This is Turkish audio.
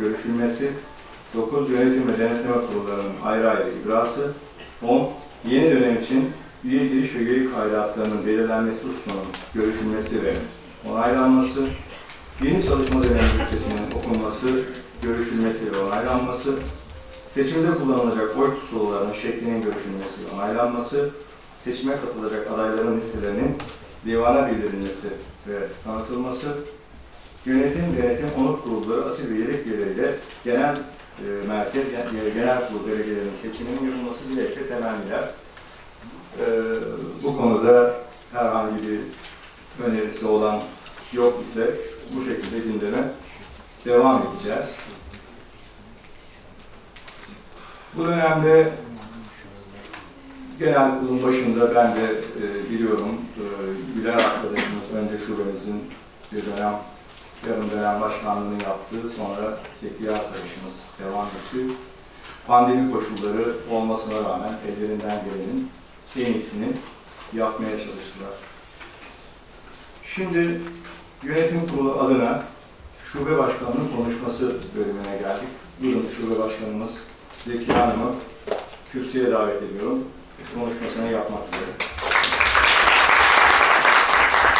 görüşülmesi, 9 yönetim ve denetleme kurullarının ayrı ayrı ibrası, 10 yeni dönem için üye giriş ve üyelik aidatlarının belirlenmesi hususunun görüşülmesi ve onaylanması, yeni çalışma dönemi bütçesinin okunması, görüşülmesi ve onaylanması, seçimde kullanılacak oy pusulalarının şeklinin görüşülmesi ve onaylanması, seçime katılacak adayların listelerinin divana bildirilmesi ve tanıtılması, yönetim, denetim, onur kurulları, genel e, merkez, yani genel kurul delegelerinin seçiminin yapılması dilekçe temenniler. E, bu konuda herhangi bir önerisi olan yok ise bu şekilde gündeme devam edeceğiz. Bu dönemde genel kurulun başında ben de e, biliyorum e, Güler arkadaşımız önce şubemizin bir dönem yarım dönem başkanlığını yaptı. Sonra Zeki arkadaşımız devam etti. Pandemi koşulları olmasına rağmen ellerinden gelenin en iyisini yapmaya çalıştılar. Şimdi yönetim kurulu adına şube başkanının konuşması bölümüne geldik. Buyurun şube başkanımız Zeki Hanım'ı kürsüye davet ediyorum. Konuşmasını yapmak üzere.